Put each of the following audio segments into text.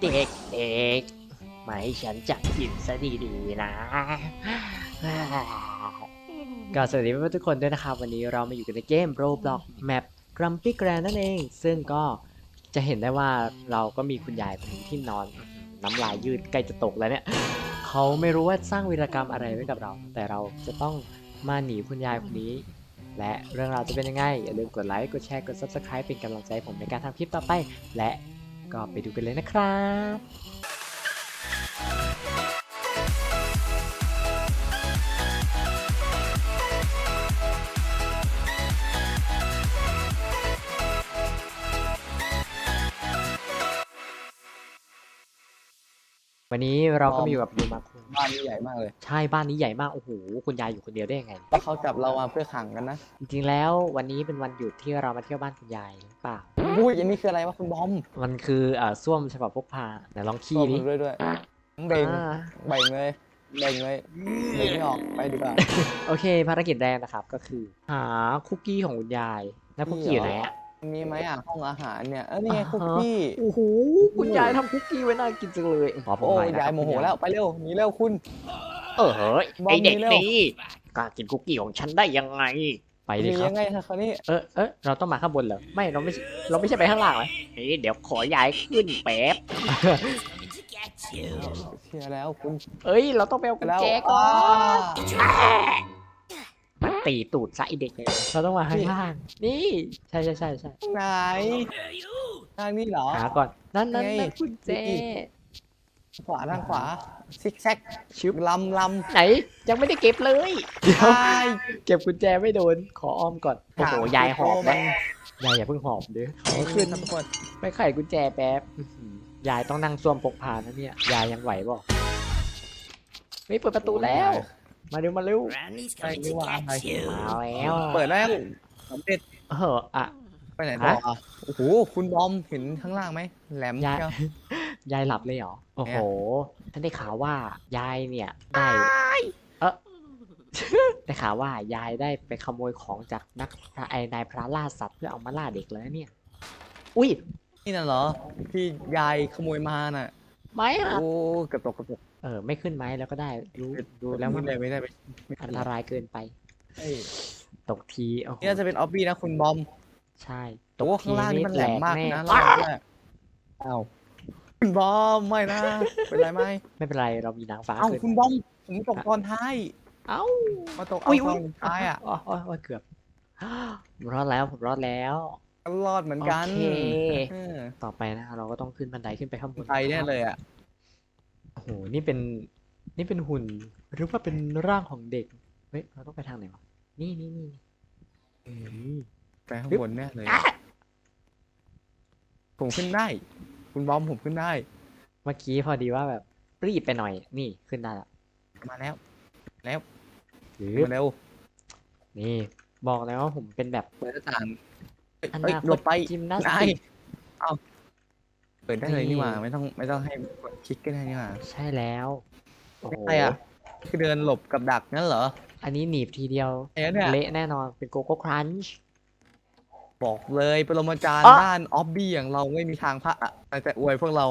เด็กเด็กๆมาให้ฉันจับกินซะดีๆนะ ก็สวัสดีเพื่อนๆทุกคนด้วยนะครับ วันนี้เรามาอยู่กันในเกม Roblox Map Grumpy Grand นั่นเอง ซึ่งก็จะเห็นได้ว่าเราก็มีคุณยายคนนึงที่นอน น้ำลายยืดใกล้จะตกแล้วเนี่ย เขาไม่รู้ว่าสร้างวีรกรรมอะไรไว้กับเรา แต่เราจะต้องมาหนีคุณยายคนนี้ และเรื่องราวจะเป็นยังไง อย่าลืมกดไลค์ กดแชร์ กด Subscribe เป็นกำลังใจผมในการทำคลิปต่อไป และก็ไปดูกันเลยนะครับ วันนี้เราก็มีอยู่กับยูมาคุงบ้านนี่ใหญ่มากเลย ใช่บ้านนี้ใหญ่มากโอ้โหคุณยายอยู่คนเดียวได้ยังไงแล้วเขาจับเรามาเพื่อขังกันนะ จริงๆแล้ววันนี้เป็นวันหยุดที่เรามาเที่ยวบ้านคุณยายหรือเปล่าอุ้ยอันนี้คืออะไรวะคุณบอมมันคือเอ่อส้วมฉบับพกพาไหนลองขี้ดิด้วยด้วยเบ่งอ่า เบ่งเลยเบ่งเลยเบ่งไม่ออกไปดีกว่า โอเคภารกิจแรกนะครับก็คือ หาคุกกี้ของคุณยาย แล้วคุกกี้อยู่ไหนอะ มีไหมอะห้องอาหารเนี่ยเออนี่ไงอ่าฮะคุกกี้โอ้โหคุณยายทำคุกกี้ไว้น่ากินจังเลยขอผมโอ้หน่ยอยนะยายโมโหแล้วไปเร็วหนีเร็วคุณ เออเฮ้ยบอมไอเด็กนี่เร็วนี่กล้ากินคุกกี้ของฉันได้ยังไง ไปหดินีครับยังไงคะคราวนี้เออเออเราต้องมาข้างบนเหรอไม่เราไม่เราไม่ใช่ไปข้างล่างเหรอเอ้ยเดี๋ยวขอยายขึ้นแป๊บเชื่อแล้วคุณ เอ้ยเราต้องไปเอากุญแล้วแจก่อนอ่า มันตีตูดซะไอเด็กเลยเราต้องมาข้างล่าง นี่ใช่ใช่ใช่ใช่ไหนทางนี้เหรอ หาก่อน นั่นนั่นไง นั่นกุญแจขวาทางขวา ซิกแซกชิบลำลไหน ยังไม่ได้เก็บเลยำเดี๋ยวใช่ เก็บกุญแจไม่โดน ขออ้อมก่อน โอ้โห ยายหอบแล้วมันยายอย่าเพิ่งหอบเด้อขอขึ้ขึ้นนทุกคนไปไขกุญแจแป๊บอื้อหือยายต้องนั่งซ่วมพกพานะเนี่ย ยายยังไหวบ่เฮ้ยเปิดประตูแล้ว มาเร็วมาเร็ว Granny's ใช่ coming นี่ to ว่าอะไร get you. มาแล้วเปิดแล้วสำเร็จเอออะ ไปไหนต่ออะโอ้โหคุณบอมเห็นข้างล่างไหมแหลมยาย เชียวยายหลับเลยเหรอ โอ้โห ฉันได้ข่าวว่ายายเนี่ยได้เออ ได้ข่าวว่ายายได้ไปขโมยของจากนักไอ้นายพระล่าสัตว์เพื่อเอามาล่าเด็กแล้วเนี่ย อุ้ยนี่น่ะเหรอที่ยายขโมยมาน่ะ ไม้หักโอ้เกือบตกเกือบตก เออ ไม่ขึ้นไม้แล้วก็ได้ รู้ดูแล้วมันไม่ได้ไม่ได้ไม่ไม่อันตรายเกินไปเอ้ยตกทีโอ้โหนี่น่าจะเป็นออบบี้นะคุณบอม ใช่ตโอ้กทีข้างล่างนี่มันแหลมมากแน่นะล่างด้วยอ้าวคุณบอมไม่นะ เป็นไรไหมไม่เป็นไรเรามีนางฟ้าเอ้าขึ้นคุณบอมผมตกตอนท้าย เอ้ามาตกอุ้เอายตอุ้ยอนท้ายอะอ๋ออ๋ออ๋อเกือบผมรอดแล้วผมรอดแล้วรอดเหมือนกันโอเคเออต่อไปนะเราก็ต้องขึ้นบันไดขึ้นไปข้างบนไปแน่เลยอะ โอ้โห นี่เป็น นี่เป็นหุ่น หรือว่าเป็นร่างของเด็ก เฮ้ย เราต้องไปทางไหนวะ นี่นี่นี่อืมไปข้างบนแน่เลย ผมขึ้นได้ คุณบอมผมขึ้นได้ เมื่อกี้พอดีว่าแบบ รีบไปหน่อย นี่ขึ้นได้ละ มาแล้วหรือมาเร็ว นี่ บอกแล้วว่าผมเป็นแบบเปิดหน้าต่างเอ้ยอเอ้ยนาคหลตบไปจิมนาสนาติยกเอา เปิดได้เลยนี่นี่หว่าไม่ต้องไม่ต้องให้กดคลิกก็ได้นี่หว่าใช่แล้วโอ้โหอะไรอะคือเดินหลบกับดักนั่นเหรอ อันนี้หนีบทีเดียวเอ๊ะเนี่ยเละแน่นอนเป็นโกโก้ครันช์บอกเลยปรมาจารย์อ๊ะด้านออบบี้อย่างเราไม่มีทางพลาดอะแต่แต่อวยพวกเรา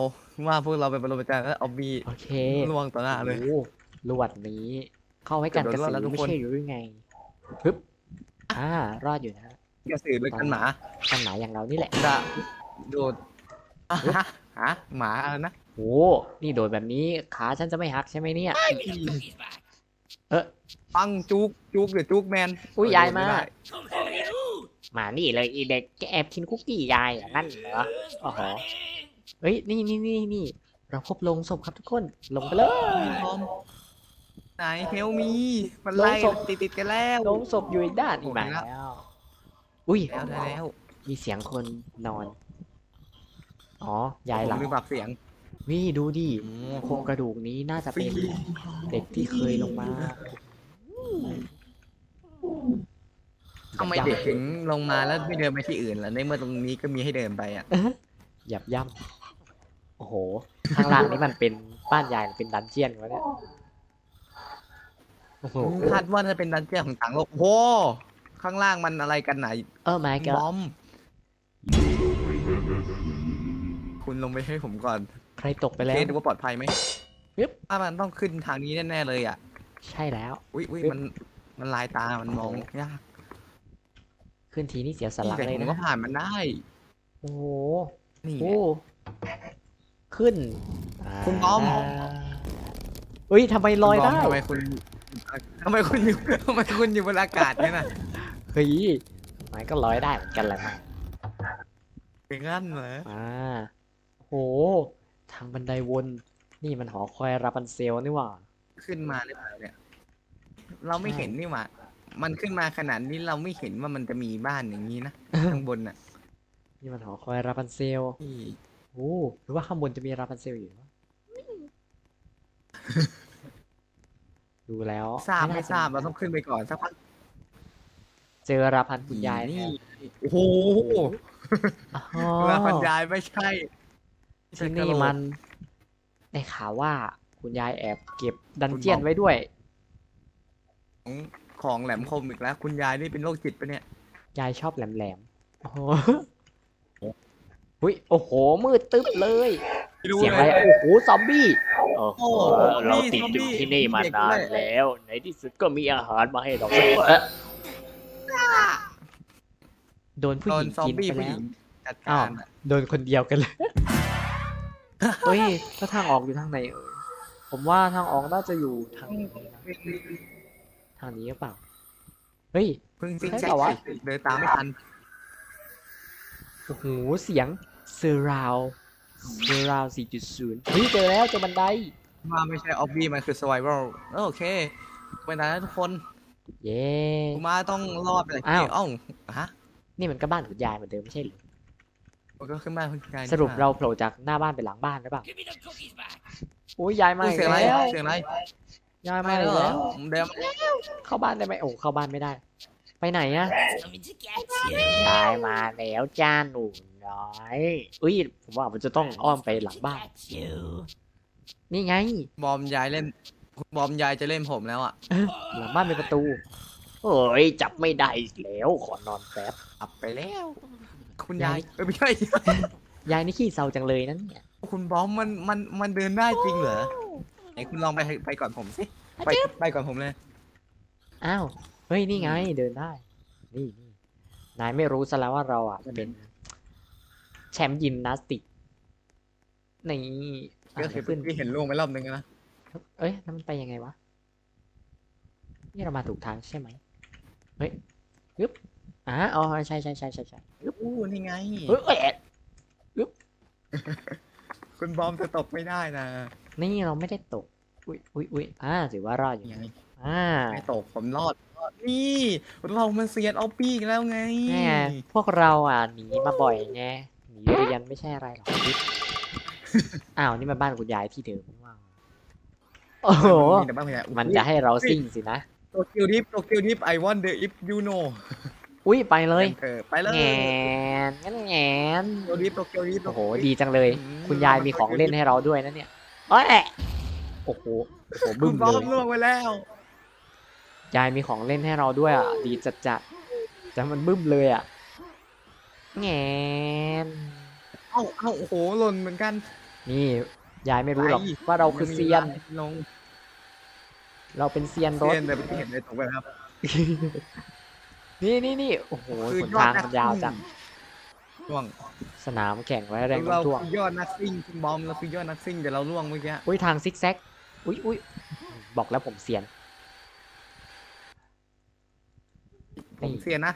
ว่าพวกเราเป็นปรมาจารย์ด้านออบบี้โอเคล่วงต่อหน้าเลยโอ้โหลวดนี้ เข้าไว้กันกระเกือบโดนรอดสืแล้วอทุกไม่คนใช่หรือไงปึ๊บอ่ารอดอยู่นะกระสือหรือกันหมากันหนาอย่างเรานี่แหละจะโดด อะฮะฮะหมาอะไรนะโอ้นี่โดดแบบนี้ขาฉันจะไม่หักใช่ไหมเนี่ย Cookies back. ปังจุกจุกหรือจุกแมนอุ้ยยายมาไได้ Come for you. มานี่เลยอีเด็กแกแอบกินคุกกี้ยายเหรอนั่นเหรอโอ้โหเฮ้ยนี่นี่นี่นี่เราพบโลงศพครับทุกคน ลงไปเลย พร้อมไหนเฮลมี มันไล่โดนศพ ติดติดๆกันแล้ว โลงศพอยู่อีกด้านอีกมาแล้ว อุ้ย แล้วได้แล้ว มีเสียงคนนอน อ๋อยายหลับผมลืมปรับเสียง นี่ดูดิโครงกระดูกนี้น่าจะเป็น เด็กที่เคยลงมาทำไมเด็กถึงลงมาแล้วไม่เดินไปที่อื่นล่ะในเมื่อตรงนี้ก็มีให้เดินไปอะหยับย่ำโอ้โห ข้างล่างนี้มันเป็นบ้านยายหรือเป็นดันเจียนวะเนี่ยโอ้โหคาดว่าจะเป็นดันเจี้ยนของต่างโลกโอ้โหข้างล่างมันอะไรกันไหนเออมาบก็อม คุณลงไปให้ผมก่อนใครตกไปแล้วเอ๊ะดูว่าปลอดภัยไหมปึ๊บถ้ามันต้องขึ้นทางนี้แน่ๆเลยอะ ใช่แล้ว อุ้ยอุ้ยปึ๊บมันมันลายตา มันมองยากขึ้นทีนี่เสียสละแต่เลยผมนะก็ผ่านมันได้ โอ้โหนี่โอ้ขึ้นคุณบอมเฮ้ยทำไมลอยได้ทำไมคุณทำไมคุณอยู่ทำไมคุณอยู่บนอากาศเนี่ยนะเฮ้ยมันก็ลอยได้เหมือนกันแหละมั้งเป็นงั้นเหรออ่า โห ทางบันไดวน นี่มันหอคอยราพันเซลนี่หว่า ขึ้นมาหรือเปล่าเนี่ย เราไม่ใช่เห็นนี่หว่า มันขึ้นมาขนาดนี้เราไม่เห็นว่ามันจะมีบ้านอย่างนี้นะ ข้างบนน่ะ นี่มันหอคอยราพันเซลนี่โอ้หรือว่าข้างบนจะมีราพันเซลอยู่วะดูแล้วทราบไม่น่จะทราบเราต้องขึ้นไปก่อนสักพักเจอราพันคุณยายนี่แล้วโอ้โหอ๋อแล้วพันยายไม่ใช่ ที่นี่มันได้ข่าวว่าคุณยายแอบเก็บดันเจียนไว้ด้วย ของของแหลมคมอีกแล้ว คุณยายนี่เป็นโรคจิตปะเนี่ย ยายชอบแหลมๆโอ้โหอุ้ยโอ้โห มืดตึ๊บเลย เสียงอะไร โอ้โห ซอมบี้ โอ้โหโอ้เรานี่ติดซอมอบี้ยู่ที่นี่มาเด็กนานด้วยแล้ว ในที่สุดก็มีอาหารมาให้เราสักมื้อโดนผู้โดหนญิงซอมกินบี้ไปผู้หแล้ญิวงจัดอ้ากาวรอะโดนคนเดียวกันเลย เฮ้ยแล้วทางออกอยู่ทางไหนเอ่ยผมว่าทางออกน่าจะอยู่ทางนี้นะทางนี้หรือเปล่าเฮ้ย เพิ่งซิกใช่แซเปล่าวะกเดินตามไม่ทันโอ้โหเสียงเซราวเซราว4.0เฮ้ยเจอแล้วเจอบันไดว่าไม่ใช่ออบบี้มันคือ survival โอเคไปไหนแล้วทุกคนเย้ กูมาต้องรอดไปเลยอ้าวอ้าวฮะนี่มันก็บ้านคุณยายเหมือนเดิมไม่ใช่เหรือ มันก็ขึ้นบ้านคุณยายสรุปเราโผล่จากหน้าบ้านไปหลังบ้านหรือเปล่าโอ้ยยายมาอุ๊ยอีกเสียงอะไรแล้วเสียงอะไรยายมาไม่อีแล้กวเหรแล้อวเดิมเข้าบ้านได้ไหมโอ้เข้าบ้านไม่ได้ ไปไหนอะยายมาแล้วจ้าหนูน้อยอุ้ยผมว่ามันจะต้องอ้อมไปหลังบ้านนี่ไง บอมยายเล่นคุณบอมยายจะเล่นผมแล้วอะหลังบ้านเป็นประตูเฮ้ยจับไม่ได้อีกแล้วขอนอนแป๊บ อับไปแล้ว คุณยายยายเอ้ยไม่ใช่ ยายนี่ขี้เศร้าจังเลยนั่นเนี่ยคุณบอมมันมันมันเดินได้จริงเหรอไหนคุณลองไปไปก่อนผมสิไปไปก่อนผมเลยอ้าวเฮ้ยนี่ไงเดินได้ นี่นี่นายไม่รู้ซะแล้วว่าเราอะเป็น แชมป์ยิมนาสติกนี่อะก็คือขึ้นพี่เห็นล่วงไปรอบนึงแล้วนะเอ้ยแล้วมันไปยังไงวะนี่เรามาถูกทางใช่ไหมเฮ้ยยึบ อ่าอ๋อใช่ใช่ใช่ใช่ใช่ยึบอู้นี่ไง เฮ้ยเอ๊ะคุณบอมจะตกไม่ได้นะ นี่เราไม่ได้ตก อุ้ยอุ้ยอุ้ยอ่าถือว่ารอดอยู่นี่นะไงอ่าไม่ตกผมรอดรอดนี่ เรามันเซียนออปปี้อีกแล้วไงนี่ไงพวกเราอะหนีมาบ่อยไงหนีเรียนไม่ใช่อะไรหรอกยึบอ้าวนี่มันบ้านคุณยายที่เดิมว้าวโอ้โหมีแต่บ้านคุณยายมันจะให้เราซิ่งสินะโตเกียวดิฟโตเกียวดิฟ I wonder if you know อุ้ย ไปเลยเออไปเลยแงนงั้นแงนโตเกียวดิฟโตเกียวดิฟโอ้โหดีจังเลย คุณยายมีของเล่นให้เราด้วยนะเนี่ยเอ้ยโอ้โหโอ้โหคุบึ้ณมบอเลมยล่วงไปแล้วยายมีของเล่นให้เราด้วยอะดีจัดจัดๆแต่มันบึ้มเลยอะแงนเอ้าเอ้าโอ้โหหล่นเหมือนกัน นี่ยายไม่รู้หรอกไปว่าเราคือเซียนลงเราเป็นเซียนรถเซียนแต่ไม่เห็นเลยตกไปครับ นี่นี่นี่โอ้โหคือหนยอดทางนักมันยาวจังล่วงสนามแข่งไว้แรงเราท่วงคือยอดนักซิ่งคุณบอมเราคือยอดนักซิ่งแต่เราล่วงเมื่อกี้อุ้ยทางซิกแซกอุ้ยอุ้ยบอกแล้วผมเซียนผมเซียนนะ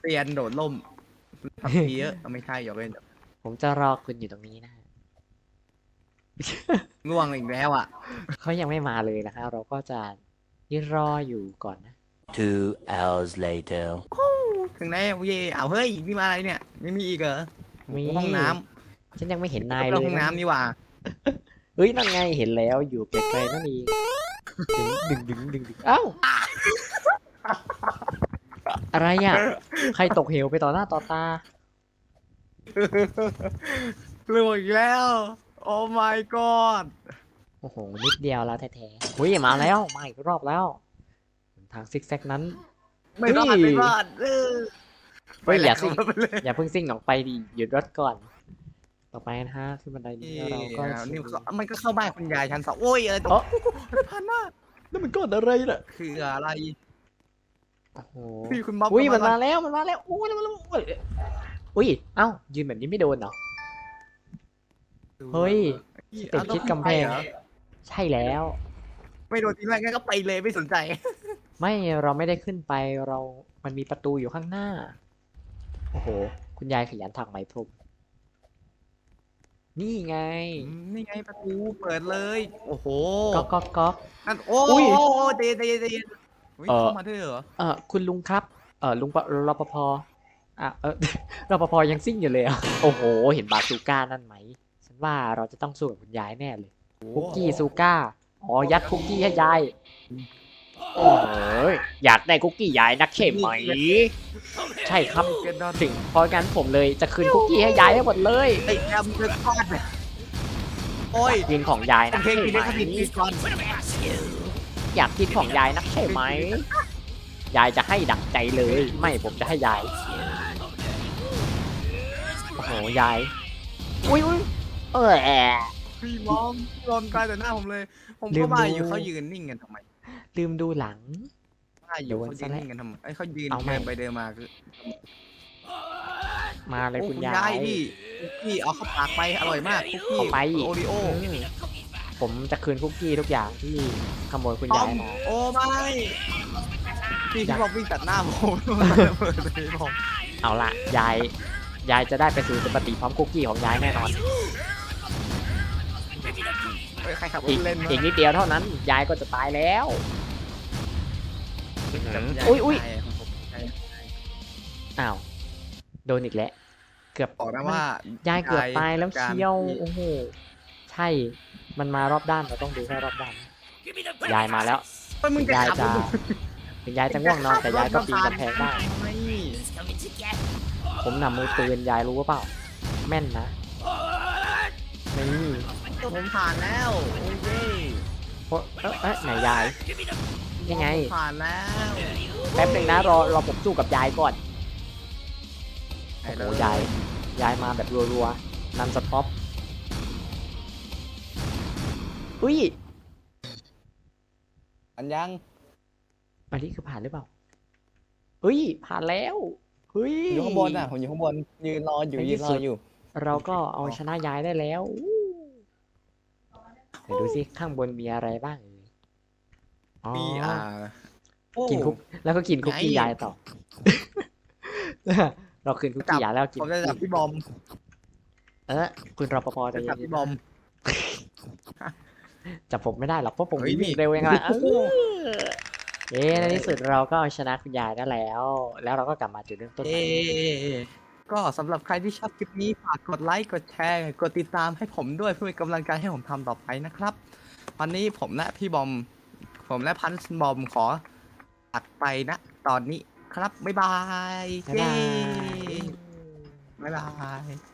เซียนโดดล่มทำทีเยอะเอาไม่ใช่อย่าเล่นผมจะรอคุณอยู่ตรงนี้นะฮะล่วงอีกแล้วอะเขายังไม่มาเลยนะคะ เราก็จะยืนรออยู่ก่อนนะ Two hours later ถึงไหนเย่เอาเฮ้ยนี่มาอะไรเนี่ย ไม่มีอีกเหรอมีห้องน้ฉันยังไม่เห็นำนายเลเรายห้องนะน้ำนี่หว่าเฮ้ยนั่นไงเห็นแล้วอยู่ไกลๆนั่นเองดึงดึงดึงดึงดึงเอ้าอะไรอะใครตกเหวไปต่อหน้าต่อตาล่วงอีกแล้ว โอ้ my god โอ้โหนิดเดียวแล้วแท้ๆเฮ้ยมาแล้วมาอีกรอบแล้ว ทางซิกแซกนั้นไม่รอดเฮ้ยไม่รอดเออเฮ้ยอย่าซิ่งไปเลยอย่าเพิ่งซิ่งออกไปดิหยุดรถก่อน ต่อไปนะฮะขึ้นบันไดนี้นี่เราก็นี่ก็มันก็เข้าบ้านคุณยายชั้นสองโอ้ยอะไรตเอ้กอพันหน้านั่นมันก้อนอะไรน่ะคืออะไรโอ้โหพี่คุณบ๊อบอุ้ยมันกำลัมางแล้วมันมาแล้วอุ้ยมันมาแล้วอุ้ยเอ้ายืนแบบนี้ไม่โดนเหรอเฮ้ยติดชิดกำแพงเอาต้องไปเหรอใช่แล้ว ไม่โดนทีแรกงั้นก็ไปเลยไม่สนใจ ไม่เราไม่ได้ขึ้นไปเรา มันมีประตูอยู่ข้างหน้า โอ้โห คุณยายขยันถักไหมพรมนี่ไงนี่ไงประตูเปิดเลย โอ้โหก๊อกก๊อกก๊อก นั่นโอ้อุ้ยโอ้โอ้เตะเตะเตะฮ้ยเอ่อ เข้ามาด้วยเหรอ เออคุณลุงครับ เออลุงปะรปภอะเออ รปภยังซิ่งอยู่เลยอะ โอ้โห เห็นบาซูก้านั่นไหม ฉันว่าเราจะต้องสู้กับคุณยายแน่เลย คุกกี้ซูก้า อ๋อ ยัดคุกกี้ให้ยาย โอ้ยอยากได้คุกกี้ยายนักใช่ไหม ใช่ครับเกนดอนถึงเพราะงั้นผมเลยจะคืนคุกกี้ให้ยายให้หมดเลยไอ้แอมจะทอดเนี่ยโอ้ยกินของยายโอนะเคใช่กินไหมได้ขนมกินก่อนอยากกินของยายนักใช่ไหม ยายจะให้ดังใจเลย ไม่ผมจะให้ยาย โอ้โหยาย อุ้ยอุ้ยเออแอะ พี่มอมพี่มอมตายแต่หน้าผมเลย ผมลืก็มว่าดูอยู่เขายืนนิ่งกันทำไม ลืมดูหลังว่าอยู่โดนเขาซะยืนแล้วนิ่งกันทำไมไอ้ยเขายืนเอาใหม่ เดินไปเดินมาคือมาเลยโอ้คุณคุณยายาย ยพี่คุกกี้เอาเข้าปากไปอร่อยมากคุกกี้เอาไป โอริโออืมผมจะคืนคุกกี้ทุกอย่างที่ขโมยคุณต้อยามยมา โอ้ไม่พี่อยากพี่บอกวิ่งตัดหน้าผมเปิดเลยผมเอาละยาย ยายจะได้ไปสู่สุคติพร้อมคุกกี้ของยายแน่นอน เฮ้ยใครขับรอีถกเล่นวะอีกนิดเดียวเท่านั้น ยายก็จะตายแล้ว จับาอุ๊ยอุ๊ย ใช่ของผมใช่อ้าว โดนอีกแล้ว เกือบบอกนะว่ายายเกือบตายแล้วการเชียวที่โอ้โหใช่ มันมารอบด้านเราต้องดูให้รอบด้าน ยายมาแล้วเฮ้ยมึงจะยายขับจะรถถึงยายจะง่วงนอนแต่ยายก็ปีนกำแพงได้ ไม่ผมนำมือปืนยายรู้ว่าเปล่า แม่นนะนี่ผมผ่านแล้วโอ้ยเย้เพราะเอ๊ะเอ๊ะไหนยาย ยังไงผมผ่านแล้วแป๊บหนึ่งนะรอรอผมสู้กับยายก่อนไหนโอ้เลโหยายยายมาแบบรัวๆนันสต็อปอุ้ย อันยังอันนี้คือผ่านหรือเปล่าเฮ้ย ผ่านแล้ว เฮ้ย อยู่ข้างบนอะผมอยู่ข้างบนยืนรออยู่ในที่ยืนรสุอด อยู่เราก็เอาชนะยายได้แล้วอู้เดี๋ยวดูสิข้างบนมีอะไรบ้างเอ่ยอ๋อมีอ่าโอ้กินคุกแล้วก็กินคุกกี้ไงยายต่อ เราคืนคุกกี้ยายแล้วกินผมจะจับพี่บอมเออคุณรปภจะจะจับพี่บอม จับผมไม่ได้หรอกเพราะผมเฮ้ยวิ่งนี่ เร็วเองละเออเอ๊ะในที่สุดเราก็เอาชนะคุณยายได้แล้ว แล้วเราก็กลับมาจุดเริ่มต้นใหม่เอ๊ก็สำหรับใครที่ชอบคลิปนี้ฝากกดไลค์กดแชร์ กดติดตามให้ผมด้วยเพื่อเป็นกำลังใจให้ผมทำต่อไปนะครับ วันนี้ผมและพี่บอม ผมและพันธ์บอมขอตัดไปนะ ตอนนี้ครับ บ๊ายบายบ๊ายบายเย้ บ๊ายบาย